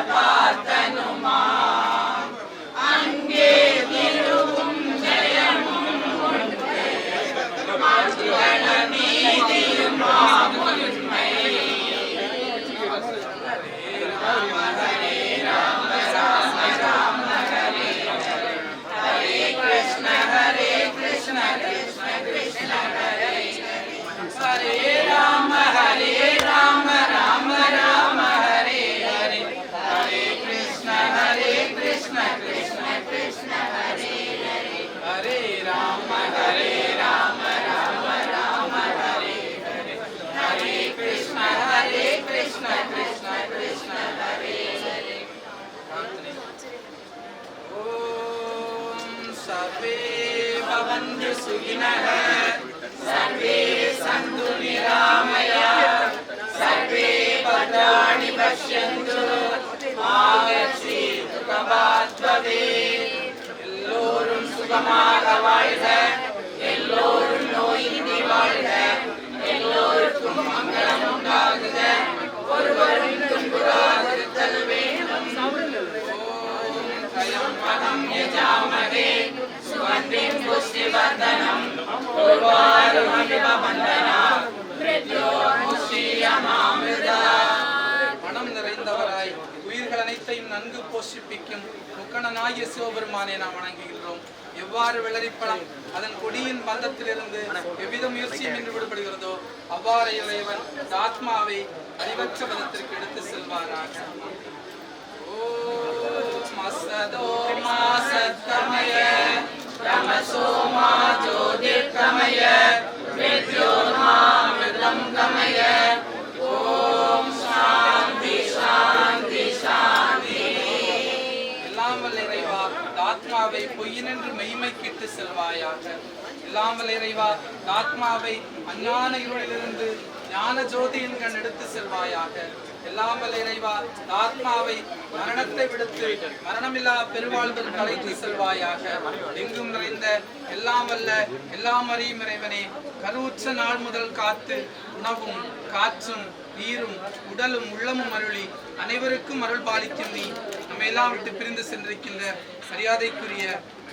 Yapa. सर्वे भवन्तु सुखिनः सर्वे सन्तु निरामया सर्वे भद्राणि पश्यन्तु மாவட்சி சுகமாத்வதே எல்லோரும் சுகமாக வாழ்க மனம் நிறைந்தவராய் உயிர்கள் அனைத்தையும் நன்கு போஷிப்பிக்கும் முக்கணனாகிய சிவபெருமானை நாம் வணங்குகின்றோம். எவ்வாறு விளரிப்பழம் அதன் கொடியின் பந்தத்திலிருந்து எவ்வித முயற்சியும் என்று விடுபடுகிறதோ அவ்வாறு இறைவன் ஆத்மாவை அறிவற்ற பதத்திற்கு எடுத்து செல்வாராக. ஓ செல்வாயாக. எல்லாம் இறைவா ஆத்மாவை அஞ்ஞான இருளிலிருந்து ஞான ஜோதியின் கண் எடுத்து செல்வாயாக. எல்லாம் இறைவா ஆத்மாவை மரணத்தை விடுத்து மரணமில்லா பெருவாழ்வில் கலைத்து செல்வாயாக. எங்கும் நிறைந்த எல்லாம் வல்ல எல்லாம் அறியும் இறைவனே கருவுற்ற நாள் முதல் காத்து உணவும் காற்றும் நீரும் உடலும் உள்ளமும் அருளி அனைவருக்கும் அருள் பாலிக்கும் நீ. நம்ம எல்லாம் விட்டு பிரிந்து சென்றிருக்கின்ற மரியாதைக்குரிய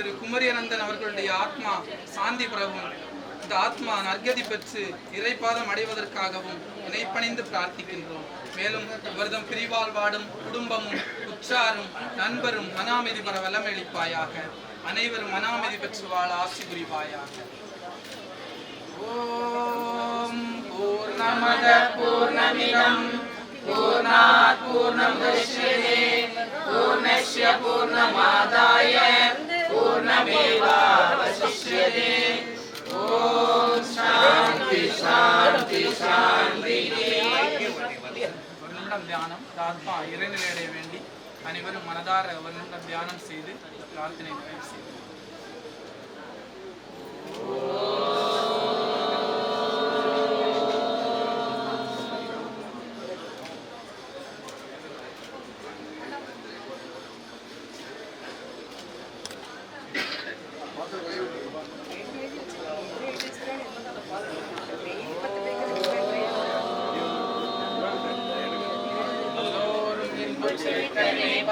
திரு குமரியனந்தன் அவர்களுடைய ஆத்மா சாந்தி பெறவும் இந்த ஆத்மா நற்கதி பெற்று இறைப்பாதம் அடைவதற்காகவும் இணைப்பணிந்து பிரார்த்திக்கின்றோம். மேலும் இவர்தம் பிரிவால் வாடும் குடும்பமும் உற்றாரும் நண்பரும் மனாமதி பெற வல்லமளிப்பாயாக. அனைவரும் மனாமதி பெற்று வாழ ஆசி புரிவாயாக. ஓம் பூர்ணமத பூர்ணமிதம். பூர்ணாத் பூர்ணமுதச்யதே பூர்ணஸ்ய பூர்ணமாதாய. தியானம் ஆத்மா இறைநிலை அடைய வேண்டி அனைவரும் மனதார ஒரு நிமிடம் தியானம் செய்து பிரார்த்தனை நிறைவு செய்து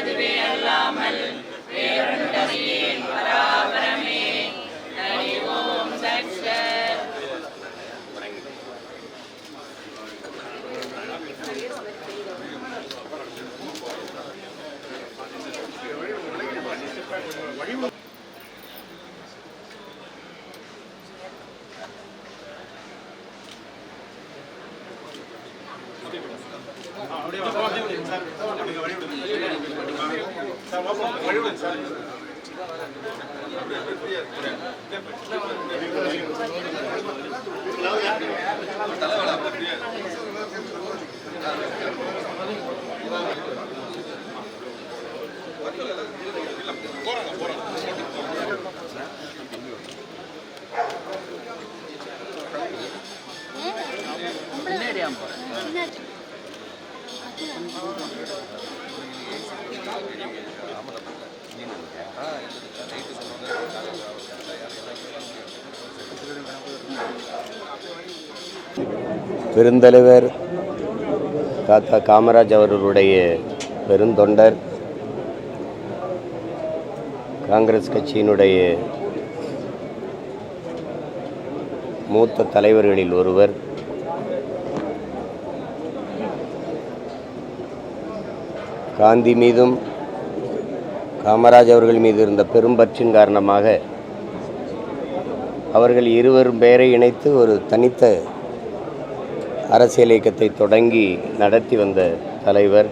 அதுவே பதுவே அல்லாமல் வேறொன்றறியேன் போறாங்க போறாங்க தெரியாம போறேன் பெருந்தலைவர் தாத்தா காமராஜ் அவர்களுடைய பெருந்தொண்டர் காங்கிரஸ் கட்சியினுடைய மூத்த தலைவர்களில் ஒருவர். காந்தி மீதும் காமராஜ் அவர்கள் மீது இருந்த பெரும்பற்றின் காரணமாக அவர்கள் இருவரும் பெயரை இணைத்து ஒரு தனித்த அரசியல் இயக்கத்தை தொடங்கி நடத்தி வந்த தலைவர்.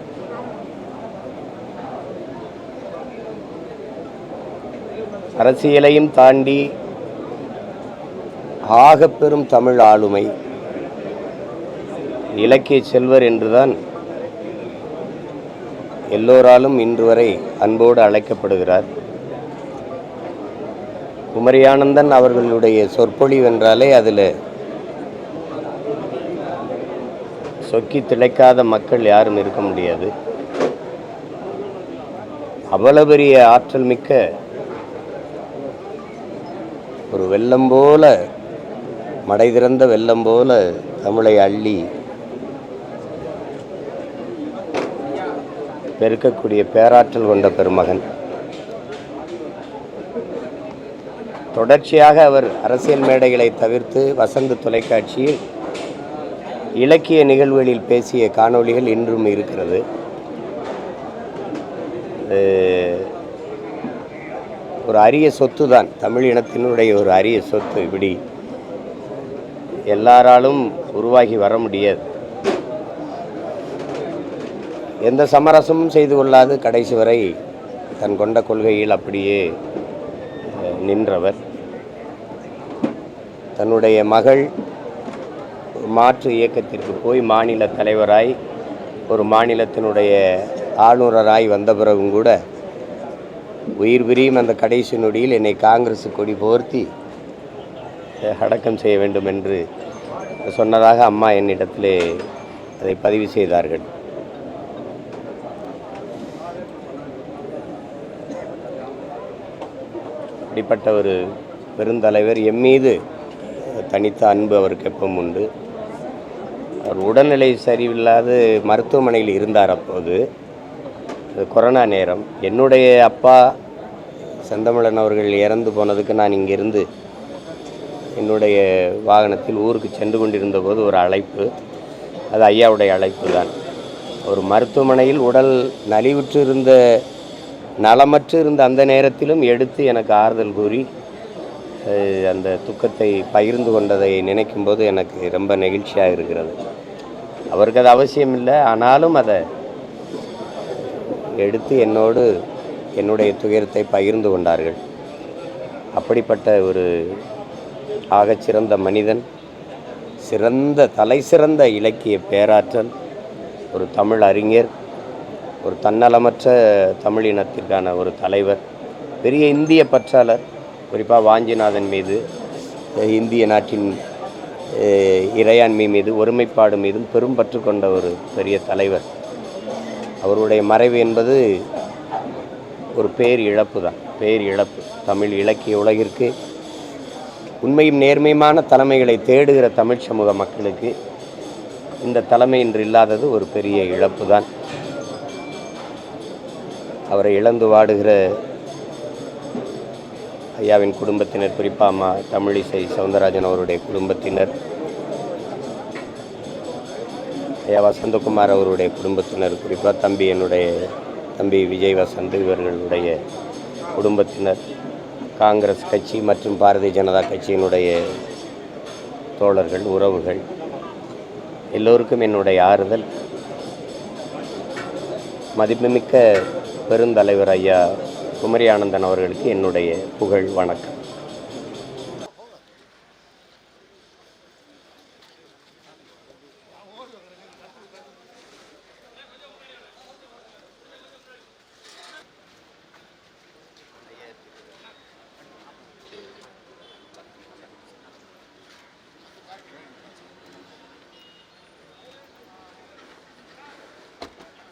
அரசியலையும் தாண்டி ஆகப்பெரும் தமிழ் ஆளுமை இலக்கிய செல்வர் என்றுதான் எல்லோராலும் இன்று வரை அன்போடு அழைக்கப்படுகிறார். குமரியானந்தன் அவர்களுடைய சொற்பொழிவு என்றாலே அதில் சொக்கி திளைக்காத மக்கள் யாரும் இருக்க முடியாது. அவ்வளவு பெரிய ஆற்றல் மிக்க ஒரு வெள்ளம் போல மடை திறந்த வெள்ளம் போல தமிழை அள்ளி பெருக்கக்கூடிய பேராற்றல் கொண்ட பெருமகன். தொடர்ச்சியாக அவர் அரசியல் மேடைகளை தவிர்த்து வசந்த தொலைக்காட்சியில் இலக்கிய நிகழ்வுகளில் பேசிய காணொளிகள் இன்றும் இருக்கிறது. ஒரு அரிய சொத்து தான் தமிழ் இனத்தினுடைய ஒரு அரிய சொத்து இப்படி. எல்லாராலும் உருவாகி வர முடியாது. எந்த சமரசமும் செய்து கொள்ளாது கடைசி வரை தன் கொண்ட கொள்கையில் அப்படியே நின்றவர். தன்னுடைய மகள் மாற்று இயக்கத்திற்கு போய் மாநில தலைவராய் ஒரு மாநிலத்தினுடைய ஆளுநராய் வந்த பிறகும் கூட உயிர் பிரியும் அந்த கடைசி நொடியில் என்னை காங்கிரஸ் கொடி போர்த்தி அடக்கம் செய்ய வேண்டும் என்று சொன்னதாக அம்மா என்னிடத்திலே அதை பதிவு செய்தார்கள். அப்படிப்பட்ட ஒரு பெருந்தலைவர் எம் மீது தனித்த அன்பு அவருக்கு எப்பவும் உண்டு. அவர் உடல்நிலை சரியில்லாது மருத்துவமனையில் இருந்தார் அப்போது. கொரோனா நேரம். என்னுடைய அப்பா செந்தமிழன் அவர்கள் இறந்து போனதுக்கு நான் இங்கிருந்து என்னுடைய வாகனத்தில் ஊருக்கு சென்று கொண்டிருந்த போது ஒரு அழைப்பு. அது ஐயாவுடைய அழைப்பு தான். ஒரு மருத்துவமனையில் உடல் நலிவுற்று இருந்த நலமற்று இருந்த அந்த நேரத்திலும் எடுத்து எனக்கு ஆறுதல் கூறி அந்த துக்கத்தை பகிர்ந்து கொண்டதை நினைக்கும் போது எனக்கு ரொம்ப நெகிழ்ச்சியாக இருக்கிறது. அவருக்கு அது அவசியம் இல்லை. ஆனாலும் அதை எடுத்து என்னோடு என்னுடைய துயரத்தை பகிர்ந்து கொண்டார்கள். அப்படிப்பட்ட ஒரு ஆகச்சிறந்த மனிதன் சிறந்த தலை சிறந்த இலக்கிய பேராற்றல் ஒரு தமிழ் அறிஞர் ஒரு தன்னலமற்ற தமிழ் இனத்திற்கான ஒரு தலைவர் பெரிய இந்திய பற்றாளர் குறிப்பாக வாஞ்சிநாதன் மீது இந்திய நாட்டின் இறையாண்மை மீது ஒருமைப்பாடு மீதும் பெரும் பற்று கொண்ட ஒரு பெரிய தலைவர். அவருடைய மறைவு என்பது ஒரு பேர் இழப்பு தான் பேர் இழப்பு. தமிழ் இலக்கிய உலகிற்கு உண்மையும் நேர்மையுமான தலைமைகளை தேடுகிற தமிழ் சமூக மக்களுக்கு இந்த தலைமை இன்று இல்லாதது ஒரு பெரிய இழப்பு தான். அவரை இழந்து வாடுகிற ஐயாவின் குடும்பத்தினர் குறிப்பாக அம்மா தமிழிசை சவுந்தரராஜன் அவருடைய குடும்பத்தினர் ஐயா வசந்தகுமார் அவருடைய குடும்பத்தினர் குறிப்பாக தம்பி என்னுடைய தம்பி விஜய் வசந்த் இவர்களுடைய குடும்பத்தினர் காங்கிரஸ் கட்சி மற்றும் பாரதிய ஜனதா கட்சியினுடைய தோழர்கள் உறவுகள் எல்லோருக்கும் என்னுடைய ஆறுதல். மதிப்புமிக்க பெருந்தலைவர் ஐயா குமரி ஆனந்தன் அவர்களுக்கு என்னுடைய புகழ் வணக்கம்.